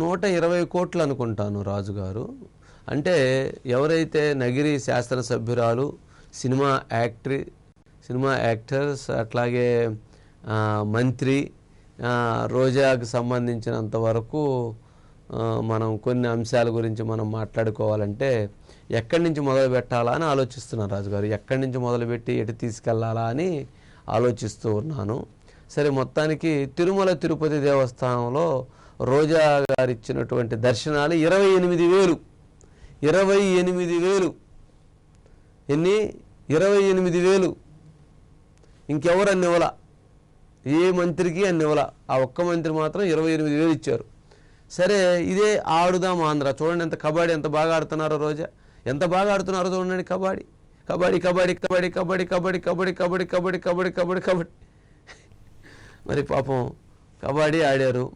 నూట ఇరవై కోట్లు అనుకుంటాను రాజుగారు. అంటే ఎవరైతే నగిరి శాసనసభ్యురాలు సినిమా యాక్ట్రీ సినిమా యాక్టర్స్ అట్లాగే మంత్రి రోజాకు సంబంధించినంత వరకు మనం కొన్ని అంశాల గురించి మనం మాట్లాడుకోవాలంటే ఎక్కడి నుంచి మొదలు పెట్టాలా అని ఆలోచిస్తున్నాను రాజుగారు. ఎక్కడి నుంచి మొదలుపెట్టి ఎటు తీసుకెళ్ళాలా అని ఆలోచిస్తూ ఉన్నాను. సరే మొత్తానికి తిరుమల తిరుపతి దేవస్థానంలో రోజా గారు ఇచ్చినటువంటి దర్శనాలు ఇరవై ఎనిమిది వేలు ఇరవై ఎనిమిది వేలు ఎన్ని ఇరవై ఎనిమిది వేలు ఇంకెవరు అన్ని ఇవ్వలా ఏ మంత్రికి అన్ని ఇవ్వలా ఆ ఒక్క మంత్రి మాత్రం ఇరవై ఎనిమిది వేలు ఇచ్చారు సరే ఇదే ఆడుదాం ఆంధ్ర చూడండి ఎంత కబడ్డీ ఎంత బాగా ఆడుతున్నారో రోజా ఎంత బాగా ఆడుతున్నారో చూడండి కబడ్డీ కబడ్డీ కబడ్డీ కబడ్డీ కబడ్డీ కబడ్డీ కబడ్డీ కబడ్డీ కబడ్డీ కబడ్డీ కబడ్డీ కబడ్డీ మరి పాపం కబడ్డీ ఆడారు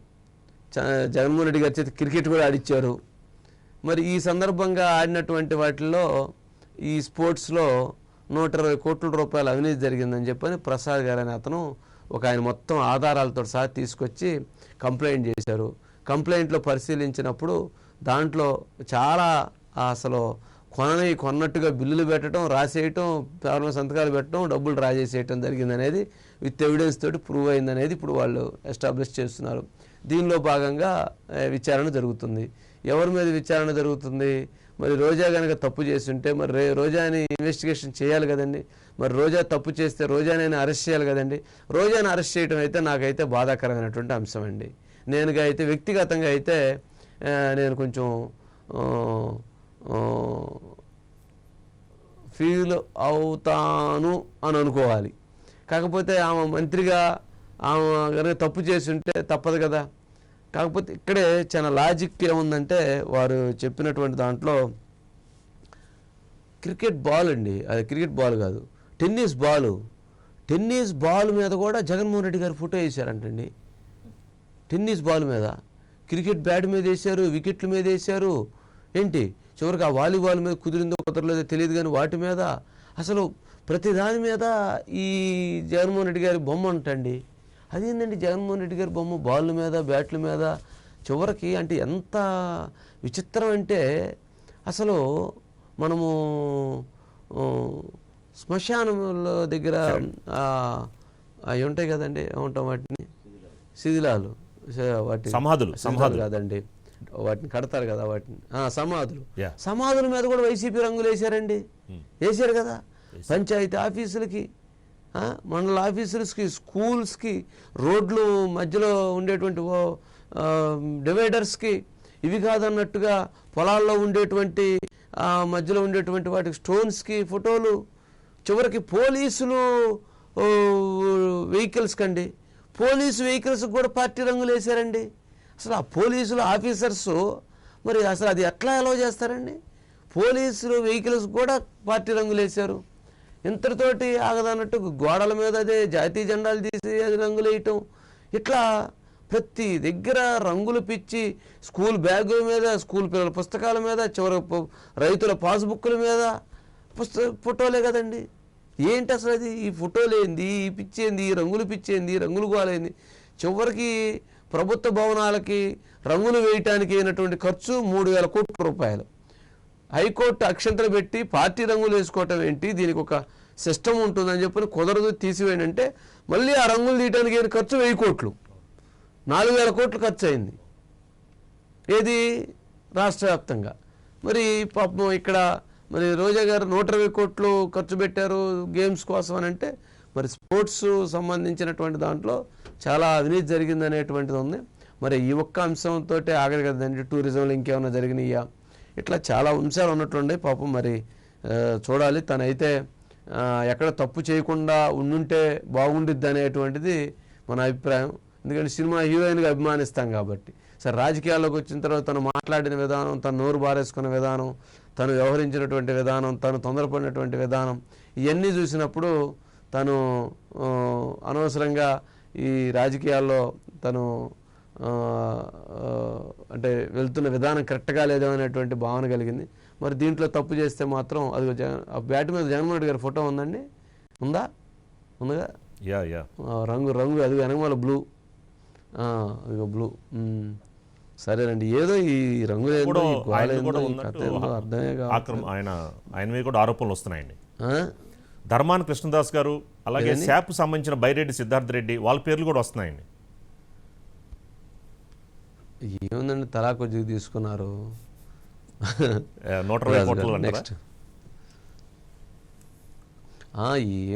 జగన్మోహన్ రెడ్డి గారి చేత క్రికెట్ కూడా ఆడిచ్చారు. మరి ఈ సందర్భంగా ఆడినటువంటి వాటిల్లో ఈ స్పోర్ట్స్లో నూట ఇరవై కోట్ల రూపాయల అవినీతి జరిగిందని చెప్పని ప్రసాద్ గారు అనే అతను ఒక ఆయన మొత్తం ఆధారాలతో సహా తీసుకొచ్చి కంప్లైంట్ చేశారు. కంప్లైంట్లో పరిశీలించినప్పుడు దాంట్లో చాలా అసలు కొనని కొన్నట్టుగా బిల్లులు పెట్టడం రాసేయటం పేపర్ సంతకాలు పెట్టడం డబ్బులు రాజేసేయటం చేసేయటం జరిగిందనేది విత్ ఎవిడెన్స్ తోటి ప్రూవ్ అయిందనేది ఇప్పుడు వాళ్ళు ఎస్టాబ్లిష్ చేస్తున్నారు. దీనిలో భాగంగా విచారణ జరుగుతుంది. ఎవరి మీద విచారణ జరుగుతుంది? మరి రోజా కనుక తప్పు చేస్తుంటే మరి రే- రోజాని ఇన్వెస్టిగేషన్ చేయాలి కదండి. మరి రోజా తప్పు చేస్తే రోజానైనా అరెస్ట్ చేయాలి కదండి. రోజాని అరెస్ట్ చేయడం అయితే నాకైతే బాధాకరమైనటువంటి అంశం అండి. నేనుగా అయితే వ్యక్తిగతంగా అయితే నేను కొంచెం ఫీల్ అవుతాను అని అనుకోవాలి. కాకపోతే ఆమె మంత్రిగా ఆమె కనుక తప్పు చేసి ఉంటే తప్పదు కదా. కాకపోతే ఇక్కడే చాలా లాజిక్ ఏముందంటే వారు చెప్పినటువంటి దాంట్లో క్రికెట్ బాల్ అండి. అది క్రికెట్ బాల్ కాదు. Tennis ball. టెన్నిస్ బాల్ మీద కూడా జగన్మోహన్ రెడ్డి గారు ఫోటో వేశారంటండి. టెన్నిస్ బాల్ మీద. క్రికెట్ బ్యాట్ మీద వేశారు వికెట్ల మీద వేశారు. ఏంటి? చివరికి ఆ వాలీబాల్ మీద కుదిరిందో కుదరలేదో తెలియదు కానీ వాటి మీద. అసలు ప్రతి దాని మీద ఈ జగన్మోహన్ రెడ్డి గారి బొమ్మ ఉంటండి. అదేంటండి జగన్మోహన్ రెడ్డి గారి బొమ్మ బాల్ మీద బ్యాట్ల మీద? చివరికి అంటే ఎంత విచిత్రం అంటే అసలు మనము ఆ, శ్మశానంలో దగ్గర అవి ఉంటాయి కదండి ఏమంటాం వాటిని? శిథిలాలు వాటి సమాధులు, శిథిలాలు కాదండి వాటిని కడతారు కదా వాటిని. సమాధులు. సమాధుల మీద కూడా వైసీపీ రంగులు వేశారండి. వేశారు కదా పంచాయతీ ఆఫీసులకి. మండల ఆఫీసర్స్కి స్కూల్స్కి రోడ్లు మధ్యలో ఉండేటువంటి ఓ, డివైడర్స్కి ఇవి కాదన్నట్టుగా పొలాల్లో ఉండేటువంటి మధ్యలో ఉండేటువంటి వాటికి స్టోన్స్కి ఫోటోలు. చివరికి పోలీసులు వెహికల్స్కి వెహికల్స్ కండి. పోలీసు వెహికల్స్ కూడా పార్టీ రంగులు వేశారండి. అసలు ఆ పోలీసులు ఆఫీసర్స్ మరి అసలు అది ఎట్లా అలో చేస్తారండి? పోలీసులు వెహికల్స్ కూడా పార్టీ రంగులు వేశారు. ఇంతటితోటి ఆగదన్నట్టు గోడల మీద అదే జాతీయ జెండాలు తీసి అది రంగులు వేయటం. ఇట్లా ప్రతి దగ్గర రంగులు పిచ్చి స్కూల్ బ్యాగుల మీద స్కూల్ పిల్లల పుస్తకాల మీద చివరి రైతుల పాస్బుక్ల మీద పుస్తక ఫోటోలే కదండి. ఏంటి అసలు అది? ఈ ఫోటోలు ఏంది? ఈ పిచ్చేంది ఈ రంగులు పిచ్చేంది రంగులు గోలైంది చివరికి ప్రభుత్వ భవనాలకి రంగులు వేయటానికి అయినటువంటి ఖర్చు మూడు వేల కోట్ల రూపాయలు. హైకోర్టు అక్షంతలు పెట్టి పార్టీ రంగులు వేసుకోవటం ఏంటి? దీనికి ఒక సిస్టమ్ ఉంటుందని చెప్పి కుదరదు తీసివేయండి మళ్ళీ ఆ రంగులు తీయడానికి ఏం ఖర్చు? వెయ్యి కోట్లు. నాలుగు వేల కోట్లు ఖర్చు అయింది. ఏది? రాష్ట్ర వ్యాప్తంగా. మరి పాపం ఇక్కడ మరి రోజా గారు నూట ఇరవై కోట్లు ఖర్చు పెట్టారు గేమ్స్ కోసం అని అంటే మరి స్పోర్ట్స్ సంబంధించినటువంటి దాంట్లో చాలా అవినీతి జరిగిందనేటువంటిది ఉంది. మరి ఈ ఒక్క అంశంతో ఆగదు కదండి. టూరిజంలో ఇంకేమైనా జరిగినాయా? ఇట్లా చాలా అంశాలు ఉన్నట్లుండే పాపం మరి చూడాలి. తనైతే ఎక్కడ తప్పు చేయకుండా ఉండుంటే బాగుండిద్ది అనేటువంటిది మన అభిప్రాయం. ఎందుకంటే సినిమా హీరోయిన్గా అభిమానిస్తాం కాబట్టి. సరే రాజకీయాల్లోకి వచ్చిన తర్వాత తను మాట్లాడిన విధానం తను నోరు బారేసుకున్న విధానం తను వ్యవహరించినటువంటి విధానం తను తొందరపడినటువంటి విధానం ఇవన్నీ చూసినప్పుడు తను అనవసరంగా ఈ రాజకీయాల్లో తను అంటే వెళ్తున్న విధానం కరెక్ట్గా లేదో అనేటువంటి భావన కలిగింది. మరి దీంట్లో తప్పు చేస్తే మాత్రం అది జగన్ ఆ బ్యాట్ మీద జగన్మోహన్ రెడ్డి గారి ఫోటో ఉందండి? ఉందా? ఉందిగా? Yeah yeah. రంగు రంగు అది వెనకమాల బ్లూ. అదిగో బ్లూ. సరేనండి. ఏదో ఈ రంగులు గోళ ఆయన అర్థమే ఆయన ఆయన మీద కూడా ఆరోపణలు వస్తున్నాయండి? ధర్మాన కృష్ణదాస్ గారు అలాగే శాప్ సంబంధించిన బైరెడ్డి సిద్ధార్థ రెడ్డి వాళ్ళ పేర్లు కూడా వస్తున్నాయండి. ఏముందండి తలా కొద్దిగా తీసుకున్నారు? నెక్స్ట్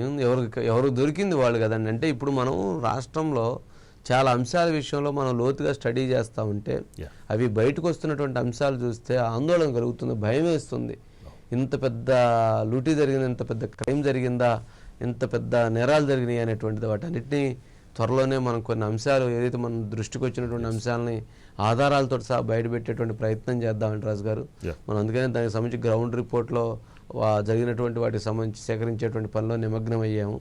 ఏం ఎవరు ఎవరు దొరికింది వాళ్ళు కదండి. అంటే ఇప్పుడు మనం రాష్ట్రంలో చాలా అంశాల విషయంలో మనం లోతుగా స్టడీ చేస్తూ ఉంటే. అవి బయటకు వస్తున్నటువంటి అంశాలు చూస్తే ఆందోళన కలుగుతుంది భయం వేస్తుంది. ఇంత పెద్ద లూటీ జరిగింది? ఇంత పెద్ద క్రైమ్ జరిగిందా? ఇంత పెద్ద నేరాలు జరిగినాయి అనేటువంటిది వాటన్నిటిని త్వరలోనే మనం కొన్ని అంశాలు ఏదైతే మన దృష్టికి వచ్చినటువంటి అంశాలని ఆధారాలతో సహా బయటపెట్టేటువంటి ప్రయత్నం చేద్దామండి రాజు గారు. మనం అందుకనే దానికి సంబంధించి గ్రౌండ్ రిపోర్ట్లో జరిగినటువంటి వాటికి సంబంధించి సేకరించేటువంటి పనిలో నిమగ్నం అయ్యాము